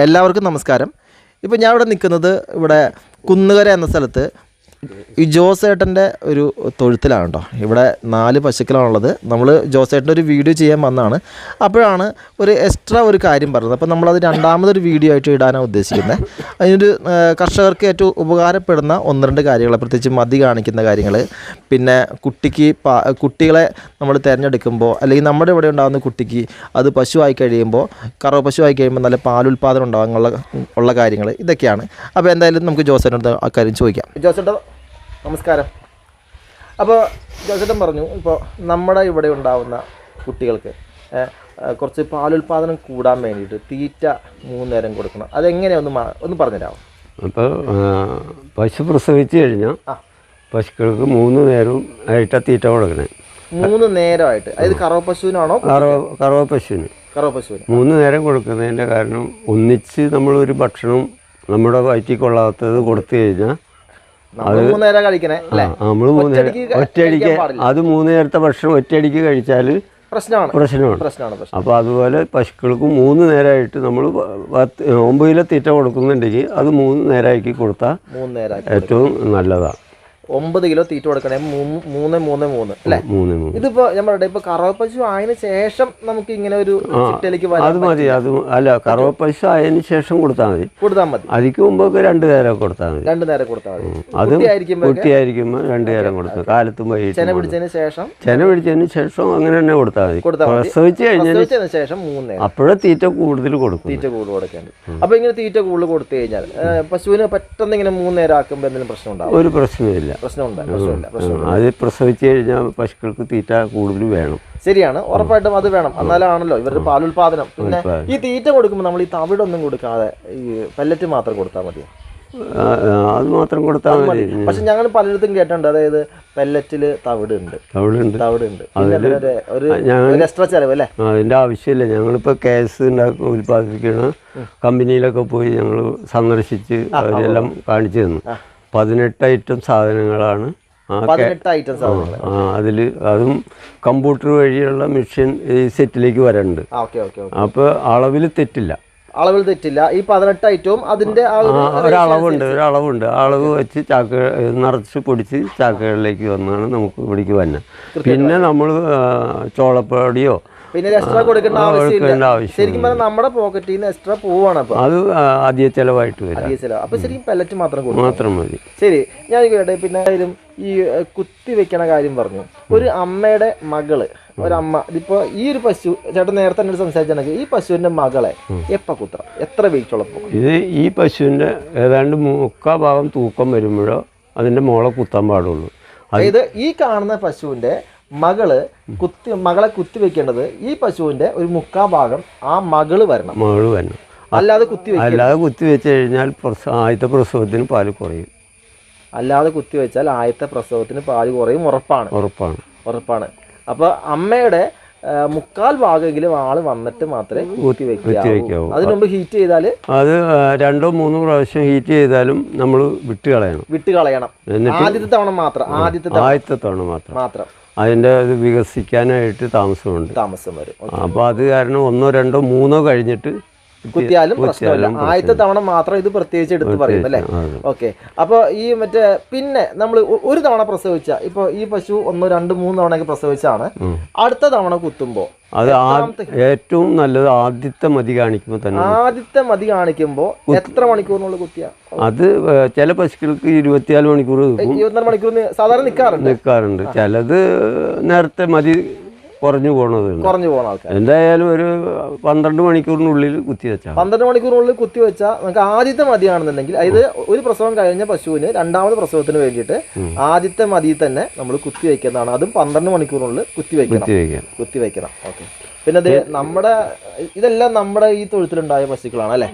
എല്ലാവർക്കും നമസ്കാരം. ഇപ്പോൾ ഞാൻ ഇവിടെ നിൽക്കുന്നത് ഇവിടെ കുന്നുകര എന്ന സ്ഥലത്ത് ഈ ജോസേട്ടന്റെ ഒരു തൊഴുത്തിലാണ് കേട്ടോ. ഇവിടെ നാല് പശുക്കളാണുള്ളത്. നമ്മൾ ജോസേട്ടന്റെ ഒരു വീഡിയോ ചെയ്യാൻ വന്നതാണ് അപ്പോഴാണ് ഒരു എക്സ്ട്രാ ഒരു കാര്യം പറഞ്ഞത്. അപ്പോൾ നമ്മളത് രണ്ടാമതൊരു വീഡിയോ ആയിട്ട് ഇടാനാണ് ഉദ്ദേശിക്കുന്നത് അതിനൊരു കർഷകർക്ക് ഏറ്റവും ഉപകാരപ്പെടുന്ന ഒന്ന് രണ്ട് കാര്യങ്ങൾ പ്രത്യേകിച്ച് മതി കാണിക്കുന്ന കാര്യങ്ങൾ പിന്നെ കുട്ടിക്ക് കുട്ടികളെ നമ്മൾ തിരഞ്ഞെടുക്കുമ്പോൾ അല്ലെങ്കിൽ നമ്മുടെ ഇവിടെ ഉണ്ടാകുന്ന കുട്ടിക്ക് അത് പശുവായി കഴിയുമ്പോൾ കറവ പശുവായി കഴിയുമ്പോൾ നല്ല പാൽ പാലുൽപാദനം ഉണ്ടാകാനുള്ള ഉള്ള കാര്യങ്ങൾ ഇതൊക്കെയാണ്. അപ്പോൾ എന്തായാലും നമുക്ക് ജോസേട്ടന്റെ ആ കാര്യം ചോദിക്കാം. ജോസേട്ടൻ നമസ്കാരം. അപ്പോൾ ജോസേട്ടൻ പറഞ്ഞു ഇപ്പോൾ നമ്മുടെ ഇവിടെ ഉണ്ടാവുന്ന കുട്ടികൾക്ക് കുറച്ച് പാലുൽപാദനം കൂടാൻ വേണ്ടിയിട്ട് തീറ്റ മൂന്ന് നേരം കൊടുക്കണം. അതെങ്ങനെയൊന്ന് ഒന്ന് പറഞ്ഞുതരാമോ അപ്പോൾ പശു പ്രസവിച്ച് കഴിഞ്ഞാൽ പശുക്കൾക്ക് മൂന്ന് നേരവും ആയിട്ടാ തീറ്റ കൊടുക്കണേ. മൂന്ന് നേരമായിട്ട്. അതായത് കറവ പശുവിനാണോ? കറവ കറവ പശുവിന്. കറവ പശുവിന്. മൂന്ന് നേരം കൊടുക്കുന്നതിന്റെ കാരണം ഒന്നിച്ച് നമ്മളൊരു ഭക്ഷണം നമ്മുടെ വയറ്റിൽ കൊള്ളാത്തത് കൊടുത്തു കഴിഞ്ഞാൽ നേരം ഒറ്റയടിക്ക്. അത് മൂന്ന് നേരത്തെ ഭക്ഷണം ഒറ്റയടിക്ക് കഴിച്ചാൽ പ്രശ്നമാണ്. പ്രശ്നമാണ്. അപ്പൊ അതുപോലെ പശുക്കൾക്ക് മൂന്ന് നേരമായിട്ട് നമ്മൾ പത്ത് ഒമ്പത് കിലോ തീറ്റ കൊടുക്കുന്നുണ്ടെങ്കിൽ അത് മൂന്ന് നേരമാക്കി കൊടുത്താൽ ഏറ്റവും നല്ലതാണ് ഒമ്പത് കിലോ തീറ്റ കൊടുക്കണേ. മൂന്ന് മൂന്ന് മൂന്ന് അല്ലേ? ഇതിപ്പോ ഞാൻ പറയട്ടെ ഇപ്പൊ കറവപ്പശു ആയതിന് ശേഷം നമുക്ക് ഇങ്ങനെ ഒരു ചിട്ടയിലേക്ക് അത് മതി അത് അല്ല കറവപ്പശു ആയതിനു ശേഷം കൊടുത്താൽ മതി. കൊടുത്താൽ മതി. അതിക്ക് മുമ്പൊക്കെ രണ്ട് നേരം കൊടുത്താൽ മതി. രണ്ടു നേരം കൊടുത്താൽ മതി. അത് കുട്ടിയായിരിക്കുമ്പോ രണ്ടു നേരം കൊടുത്തു കാലത്തും ചെന വൈകിട്ടും പിടിച്ചതിന് ശേഷം? ചെന പിടിച്ചതിന് ശേഷം അങ്ങനെ തന്നെ കൊടുത്താൽ മതി. കൊടുത്താൽ പ്രസവിച്ച് കഴിഞ്ഞാൽ പ്രസവിച്ചതിന് ശേഷം മൂന്ന് അപ്പോഴേ തീറ്റ കൂടുതൽ കൊടുക്കും തീറ്റ കൂടുതൽ കൊടുക്കേണ്ടത് അപ്പൊ ഇങ്ങനെ തീറ്റ കൂടുതൽ കൊടുത്തു കഴിഞ്ഞാൽ പശുവിന് പെട്ടെന്ന് ഇങ്ങനെ മൂന്ന് നേരം ആക്കുമ്പോൾ എന്തെങ്കിലും പ്രശ്നം ഉണ്ടാവും ഒരു പ്രശ്നമില്ല പ്രശ്നമില്ല. പ്രശ്നം അത് പ്രസവിച്ചു കഴിഞ്ഞാൽ പശുക്കൾക്ക് തീറ്റ കൂടുതൽ വേണം. ശരിയാണ് ഉറപ്പായിട്ടും അത് വേണം. എന്നാലാണല്ലോ ഇവരുടെ പാലുൽപാദനം. പിന്നെ. ഈ തീറ്റ കൊടുക്കുമ്പോൾ നമ്മൾ ഈ തവിടൊന്നും കൊടുക്കാതെ ഈ പെല്ലറ്റ് മാത്രം കൊടുത്താൽ മതി അത് മാത്രം കൊടുത്താൽ മതി. പക്ഷെ ഞങ്ങൾ പലയിടത്തും കേട്ടിട്ടുണ്ട്. അതായത് പെല്ലറ്റിൽ തവിട് ഉണ്ട് തവിടുണ്ട്. ഉണ്ട് തവിട് ഉണ്ട് പിന്നെ ഒരു ഞങ്ങൾ ഒരു എക്സ്ട്രാ ചെലവ് അല്ലേ? അതിന്റെ ആവശ്യമില്ല. ഞങ്ങളിപ്പോ കേസ് ഉണ്ടാക്കി ഉൽപ്പാദിപ്പിക്കുന്ന കമ്പനിയിലൊക്കെ പോയി ഞങ്ങൾ സന്ദർശിച്ച് അവരെല്ലാം കാണിച്ചു തന്നു. പതിനെട്ട് ഐറ്റം സാധനങ്ങളാണ്. അതിൽ അതും കമ്പ്യൂട്ടർ വഴിയുള്ള മെഷീൻ ഈ സെറ്റിലേക്ക് വരണ്ട്. അപ്പോൾ അളവിൽ തെറ്റില്ല. അളവിൽ തെറ്റില്ല. ഈ പതിനെട്ട് ഐറ്റവും അതിന്റെ ഒരളവുണ്ട് ഒരളവുണ്ട്. അളവ് വെച്ച് ചാക്ക നിറച്ച് പൊടിച്ച് ചാക്കുകളിലേക്ക് വന്നാണ് നമുക്ക് ഇവിടേക്ക് വരുന്നത് പിന്നെ നമ്മൾ ചോളപ്പൊടിയോ പിന്നെ എക്സ്ട്രാ കൊടുക്കേണ്ട ആവശ്യമില്ല. ശരിക്കും പറഞ്ഞാൽ നമ്മുടെ പോക്കറ്റിൽ നിന്ന് എക്സ്ട്രാ പോവാണ് അപ്പൊ അത് ആദ്യ ചെലവായിട്ട് വരും. അധിക ചെലവ്. അപ്പൊ ശരിക്കും പെല്ലറ്റ് മാത്രം കൊടുക്കും മാത്രം മതി. ശരി ഞാൻ കേട്ടെ പിന്നെ ഈ കുത്തി വെക്കണ കാര്യം പറഞ്ഞു. ഒരു അമ്മയുടെ മകൾ ഒരമ്മ ഇതിപ്പോ ഈ ഒരു പശു ചേട്ടൻ നേരത്തെ എന്നോട് സംസാരിച്ചാണെങ്കിൽ ഈ പശുവിന്റെ മകളെ എപ്പ കുത്ര? എത്ര ഉള്ളപ്പോ ഇത് ഈ പശുവിന്റെ ഏതാണ്ട് മുക്കാ ഭാഗം തൂക്കം വരുമ്പോഴോ അതിന്റെ മോളെ കുത്താൻ പാടുള്ളൂ. അത് അതായത് ഈ കാണുന്ന പശുവിന്റെ മകൾ കുത്തി മകളെ കുത്തി വെക്കേണ്ടത് ഈ പശുവിന്റെ ഒരു മുക്കാ ഭാഗം ആ മകൾ വരണം. മകൾ വരണം. അല്ലാതെ കുത്തി അല്ലാതെ കുത്തി വെച്ച് കഴിഞ്ഞാൽ ആദ്യത്തെ പ്രസവത്തിന് പാൽ കുറയും. അല്ലാതെ കുത്തി വെച്ചാൽ ആദ്യത്തെ പ്രസവത്തിന് പാൽ കുറയും. ഉറപ്പാണ്. ഉറപ്പാണ്. ഉറപ്പാണ്. അപ്പൊ അമ്മയുടെ മുക്കാൽ ഭാഗമെങ്കിലും ആൾ വന്നിട്ട് മാത്രമേ കുത്തി വെക്കാവൂ വെക്കാവൂ അതിനു ഹീറ്റ് ചെയ്താൽ അത് രണ്ടോ മൂന്നോ പ്രാവശ്യം ഹീറ്റ് ചെയ്താലും നമ്മൾ വിട്ട് കളയണം വിട്ട് കളയണം ആദ്യത്തെ തവണ മാത്രം. ആദ്യത്തെ ആദ്യത്തെ തവണ മാത്രം. മാത്രം. അതിന്റെ അത് വികസിക്കാനായിട്ട് താമസമുണ്ട്. താമസം വരും. അപ്പോൾ അത് കാരണം ഒന്നോ രണ്ടോ മൂന്നോ കഴിഞ്ഞിട്ട് കുത്തിയാലും പ്രശ്നമില്ല. ആദ്യത്തെ തവണ മാത്രം ഇത് പ്രത്യേകിച്ച് എടുത്ത് പറയും അല്ലേ. ഓക്കെ. അപ്പോൾ ഈ മറ്റേ പിന്നെ നമ്മൾ ഒരു തവണ പ്രസവിച്ച ഇപ്പോൾ ഈ പശു ഒന്നോ രണ്ട് മൂന്ന് തവണയൊക്കെ പ്രസവിച്ചാണ്. അടുത്ത തവണ കുത്തുമ്പോൾ അത് ഏറ്റവും നല്ലത് ആദ്യത്തെ മതി കാണിക്കുമ്പോൾ തന്നെ ആദ്യത്തെ മതി കാണിക്കുമ്പോൾ എത്ര മണിക്കൂറിനുള്ളിൽ കുത്തിയ? അത് ചില പശുക്കൾക്ക് ഇരുപത്തിനാല് മണിക്കൂർ ഇരുപത്തിനാല് മണിക്കൂർ സാധാരണ നിൽക്കാറുണ്ട് നിൽക്കാറുണ്ട് ചിലത് നേരത്തെ മതി കുറഞ്ഞു പോണത്. കുറഞ്ഞു പോകുന്ന ആൾക്കാർ എന്തായാലും ഒരു പന്ത്രണ്ട് മണിക്കൂറിനുള്ളിൽ കുത്തി വെച്ചാൽ പന്ത്രണ്ട് മണിക്കൂറിനുള്ളിൽ കുത്തി വെച്ചാൽ നമുക്ക് ആദ്യത്തെ മതിയാണെന്നുണ്ടെങ്കിൽ അതായത് ഒരു പ്രസവം കഴിഞ്ഞ പശുവിന് രണ്ടാമത് പ്രസവത്തിന് വേണ്ടിയിട്ട് ആദ്യത്തെ മതി തന്നെ നമ്മൾ കുത്തി വെക്കുന്നതാണ്. അതും പന്ത്രണ്ട് മണിക്കൂറിനുള്ളിൽ കുത്തി വെക്കണം. കുത്തി വെക്കണം. ഓക്കെ. പിന്നെ അത് നമ്മുടെ ഇതെല്ലാം നമ്മുടെ ഈ തൊഴുത്തിലുണ്ടായ പശുക്കളാണ് അല്ലേ?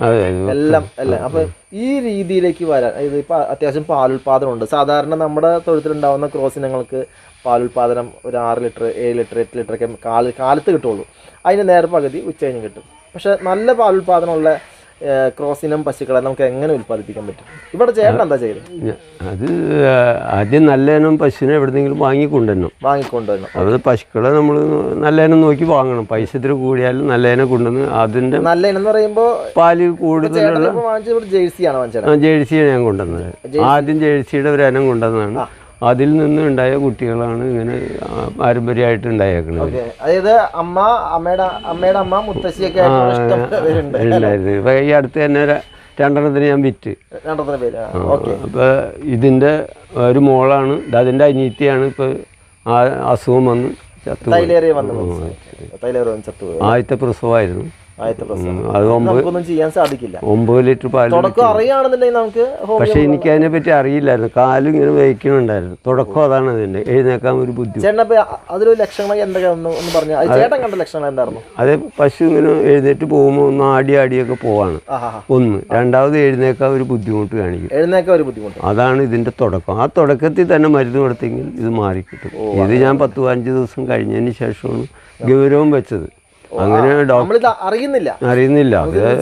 എല്ലാം അല്ലേ? അപ്പൊ ഈ രീതിയിലേക്ക് വരാൻ ഇത് ഇപ്പൊ അത്യാവശ്യം പാലുൽപാദനം ഉണ്ട് സാധാരണ നമ്മുടെ തൊഴുത്തിലുണ്ടാവുന്ന ക്രോസ് ഇനങ്ങൾക്ക് പാലുൽപാദനം ഒരു ആറ് ലിറ്റർ ഏഴ് ലിറ്റർ എട്ട് ലിറ്റർ ഒക്കെ കാല കാലത്ത് കിട്ടുള്ളൂ. അതിന് നേരെ പകുതി ഉച്ച കഴിഞ്ഞ് കിട്ടും. പക്ഷേ നല്ല പാലുൽപാദനമുള്ള ക്രോസിനം പശുക്കളെ നമുക്ക് എങ്ങനെ ഉൽപ്പാദിപ്പിക്കാൻ പറ്റും? ഇവിടെ ചേട്ടൻ എന്താ ചെയ്തത് അത് ആദ്യം നല്ല ഇനം പശുവിനെ എവിടെന്നെങ്കിലും വാങ്ങിക്കൊണ്ടുവരണം. വാങ്ങിക്കൊണ്ടുവരണം. അത് പശുക്കളെ നമ്മൾ നല്ല ഇനം നോക്കി വാങ്ങണം. പൈസ ഇത്തിരി കൂടിയാലും നല്ല ഇനം കൊണ്ടുവന്ന് അതിന്റെ നല്ല ഇനം എന്ന് പറയുമ്പോൾ പാൽ കൂടുതലുള്ള ജേഴ്സിയാണ് ജേഴ്സിയാണ് ഞാൻ കൊണ്ടുവന്നത്. ആദ്യം ജേഴ്സിയുടെ ഒരു ഇനം കൊണ്ടുവന്നതാണ് അതിൽ നിന്നുണ്ടായ കുട്ടികളാണ് ഇങ്ങനെ പാരമ്പര്യമായിട്ട് ഉണ്ടായേക്കുന്നത് അതായത് അമ്മ അമ്മയുടെ അമ്മയുടെ അമ്മ മുത്തശ്ശിയൊക്കെ ഉണ്ടായിരുന്നു ഇപ്പം ഈ അടുത്ത് തന്നെ രണ്ടെണ്ണത്തിന് ഞാൻ വിറ്റ്. ഇതിന്റെ അപ്പോൾ ഇതിന്റെ ഒരു മോളാണ് അതിന്റെ അതിന്റെ ഇപ്പൊ ഇപ്പോൾ ആ അസുഖം വന്ന് ചത്തു ആദ്യത്തെ പ്രസവമായിരുന്നു. അത് നമുക്കൊന്നും ചെയ്യാൻ സാധിക്കില്ല. ഒമ്പത് ലിറ്റർ പാൽ തുടക്കം അറിയുകയാണെന്നുണ്ടെങ്കിൽ നമുക്ക് പക്ഷെ എനിക്ക് അതിനെ പറ്റി അറിയില്ലായിരുന്നു. കാലും ഇങ്ങനെ വഹിക്കണുണ്ടായിരുന്നു തുടക്കം അതാണ് അതിന്റെ എഴുന്നേക്കാൻ ഒരു ബുദ്ധി. അതിലൊരു ഒന്ന് പറഞ്ഞു? ചേട്ടൻ കണ്ട എന്തായിരുന്നു? അത് പശു ഇങ്ങനെ എഴുന്നേറ്റ് പോകുമ്പോൾ ഒന്ന് ആടി ആടിയൊക്കെ പോവാണ്. ഒന്ന്. രണ്ടാമത് എഴുന്നേക്കാൻ ഒരു ബുദ്ധിമുട്ട് കാണിക്കും. എഴുന്നേക്കാൻ ഒരു ബുദ്ധിമുട്ട്. അതാണ് ഇതിന്റെ തുടക്കം. ആ തുടക്കത്തിൽ തന്നെ മരുന്ന് കൊടുത്തെങ്കിൽ ഇത് മാറിക്കിട്ടും. ഇത് ഞാൻ പത്ത് പതിനഞ്ച് ദിവസം കഴിഞ്ഞതിന് ശേഷമാണ് ഗൗരവം വെച്ചത്. അങ്ങനെ അറിയുന്നില്ല. അറിയുന്നില്ല.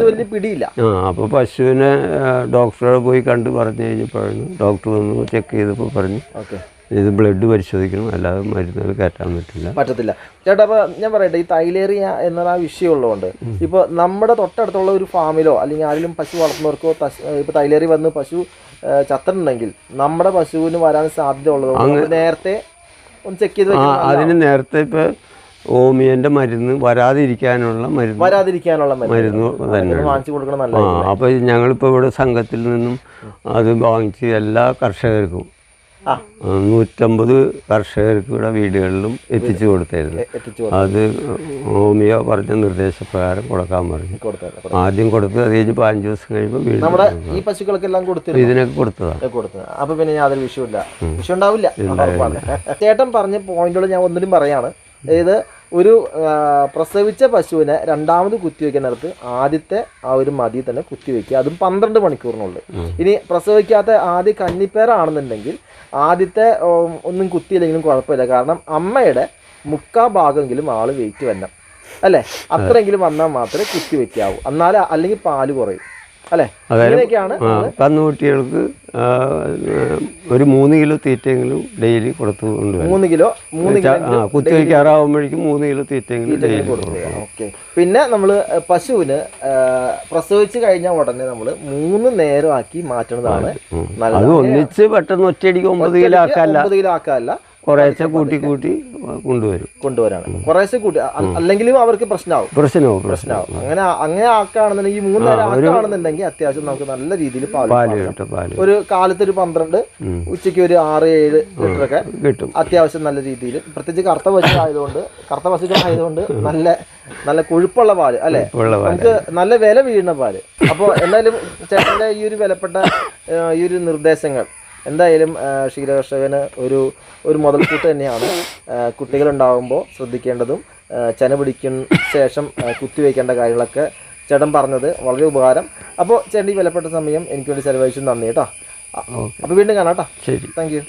വലിയ പിടിയില്ല. ആ അപ്പോൾ പശുവിനെ ഡോക്ടറെ പോയി കണ്ട് പറഞ്ഞു കഴിഞ്ഞപ്പോഴാണ് ഡോക്ടർ വന്ന് ചെക്ക് ചെയ്തപ്പോൾ പറഞ്ഞു ഇത് ബ്ലഡ് പരിശോധിക്കണം അല്ലാതെ മരുന്നുകൾ കയറ്റാൻ പറ്റില്ല. പറ്റത്തില്ല. ചേട്ടാ അപ്പൊ ഞാൻ പറയട്ടെ ഈ തൈലേറിയ എന്നൊരു ആ വിഷയം ഉള്ളതുകൊണ്ട് ഇപ്പൊ നമ്മുടെ തൊട്ടടുത്തുള്ള ഒരു ഫാമിലോ അല്ലെങ്കിൽ ആരെങ്കിലും പശു വളർത്തുന്നവർക്കോ ഇപ്പൊ തൈലേറി വന്ന് പശു ചത്തിട്ടുണ്ടെങ്കിൽ നമ്മുടെ പശുവിന് വരാൻ സാധ്യത ഉള്ളത് നേരത്തെ ഒന്ന് ചെക്ക് ചെയ്ത് അതിന് നേരത്തെ ഇപ്പോൾ ഓമിയന്റെ മരുന്ന് വരാതിരിക്കാനുള്ള മരുന്ന്. വരാതിരിക്കാനുള്ള മരുന്ന്. തന്നെ വാങ്ങിച്ചു കൊടുക്കണം ആ നല്ല അപ്പോൾ ഞങ്ങളിപ്പോൾ ഇവിടെ സംഘത്തിൽ നിന്നും അത് വാങ്ങിച്ച് എല്ലാ കർഷകർക്കും ആ. ആ, നൂറ്റമ്പത് കർഷകർക്ക് ഇവിടെ വീടുകളിലും എത്തിച്ചു കൊടുത്തായിരുന്നു. അത് ഹോമിയോ പറഞ്ഞ നിർദ്ദേശപ്രകാരം കൊടുക്കാൻ പറഞ്ഞു. ആദ്യം കൊടുത്ത് അത് കഴിഞ്ഞ് പതിനഞ്ച് ദിവസം കഴിയുമ്പോൾ വീട് ഈ പശുക്കൾക്കെല്ലാം കൊടുത്തിരുന്നു. ഇതിനൊക്കെ കൊടുത്തതാണ്. കൊടുത്തത്. അപ്പൊ പിന്നെ യാതൊരു വിഷയമില്ല വിഷയം ഉണ്ടാവില്ല. ചേട്ടൻ പറഞ്ഞ പോയിന്റുകൾ ഞാൻ ഒന്നിലും പറയാണ്. അതായത് ഒരു പ്രസവിച്ച പശുവിനെ രണ്ടാമത് കുത്തിവെക്കുന്നിടത്ത് ആദ്യത്തെ ആ ഒരു മതി തന്നെ കുത്തിവെക്കുക. അതും പന്ത്രണ്ട് മണിക്കൂറിനുള്ളിൽ. ഇനി പ്രസവിക്കാത്ത ആദ്യ കന്നിപ്പേരാണെന്നുണ്ടെങ്കിൽ ആദ്യത്തെ ഒന്നും കുത്തിയില്ലെങ്കിലും കുഴപ്പമില്ല. കാരണം അമ്മയുടെ മുക്കാ ഭാഗമെങ്കിലും ആൾ വെയിറ്റ് വരണം. അല്ലേ? അത്രയെങ്കിലും വന്നാൽ മാത്രമേ കുത്തിവെക്കാവൂ. എന്നാൽ അല്ലെങ്കിൽ പാൽ കുറയും. അല്ലേ? കന്നുകുട്ടികൾക്ക് ഒരു മൂന്ന് കിലോ തീറ്റയെങ്കിലും ഡെയിലി കൊടുത്തു മൂന്ന് കിലോ മൂന്ന് കിലോ കുത്തിവയ്ക്കാറാവുമ്പോഴേക്കും മൂന്ന് കിലോ തീറ്റയെങ്കിലും ഡെയിലി കൊടുക്കും. ഓക്കെ. പിന്നെ നമ്മൾ പശുവിന് പ്രസവിച്ചു കഴിഞ്ഞ ഉടനെ നമ്മൾ മൂന്ന് നേരമാക്കി മാറ്റുന്നതാണ് അത് ഒന്നിച്ച് പെട്ടെന്ന് ഒറ്റയടിക്ക് ഒമ്പത് കിലോ ആക്കാല്ല ഒമ്പത് കിലോ ആക്കാല്ല കുറേശ്ശെ കൂട്ടി കൂട്ടി കൊണ്ടുവരും. കൊണ്ടുവരാണ്. കുറേശ്ശെ കൂട്ടി. അല്ലെങ്കിലും അവർക്ക് പ്രശ്നമാവും പ്രശ്നമാവും പ്രശ്നം പ്രശ്നമാവും അങ്ങനെ അങ്ങനെ ആക്കുകയാണെന്നുണ്ടെങ്കിൽ ഈ ആക്കുകയാണെന്നുണ്ടെങ്കിൽ അത്യാവശ്യം നമുക്ക് നല്ല രീതിയിൽ പാൽ കിട്ടും. ഒരു കാലത്ത് ഒരു പന്ത്രണ്ട് ഉച്ചയ്ക്ക് ഒരു ആറ് ഏഴ് ലിറ്ററൊക്കെ കിട്ടും. അത്യാവശ്യം നല്ല രീതിയിൽ. പ്രത്യേകിച്ച് കറുത്ത പശു ആയതുകൊണ്ട് കറുത്ത വശമായതുകൊണ്ട് ആയതുകൊണ്ട് നല്ല നല്ല കൊഴുപ്പുള്ള പാൽ അല്ലെ? നമുക്ക് നല്ല വില വീഴുന്ന പാൽ. അപ്പോൾ എന്തായാലും ചേട്ടന്റെ ഈ ഒരു വിലപ്പെട്ട ഈ ഒരു നിർദ്ദേശങ്ങൾ എന്തായാലും ക്ഷീരകർഷകന് ഒരു ഒരു മുതൽക്കൂട്ട് തന്നെയാണ് കുട്ടികളുണ്ടാകുമ്പോൾ ശ്രദ്ധിക്കേണ്ടതും ചന പിടിക്കുന്ന ശേഷം കുത്തിവെക്കേണ്ട കാര്യങ്ങളൊക്കെ ചേട്ടൻ പറഞ്ഞത് വളരെ ഉപകാരം. അപ്പോൾ ചേട്ടൻ ഈ വിലപ്പെട്ട സമയം എനിക്ക് വേണ്ടി ചെലവഴിച്ചു നന്ദി കേട്ടോ. അപ്പോൾ വീണ്ടും കാണാം കേട്ടോ. ശരി. Thank you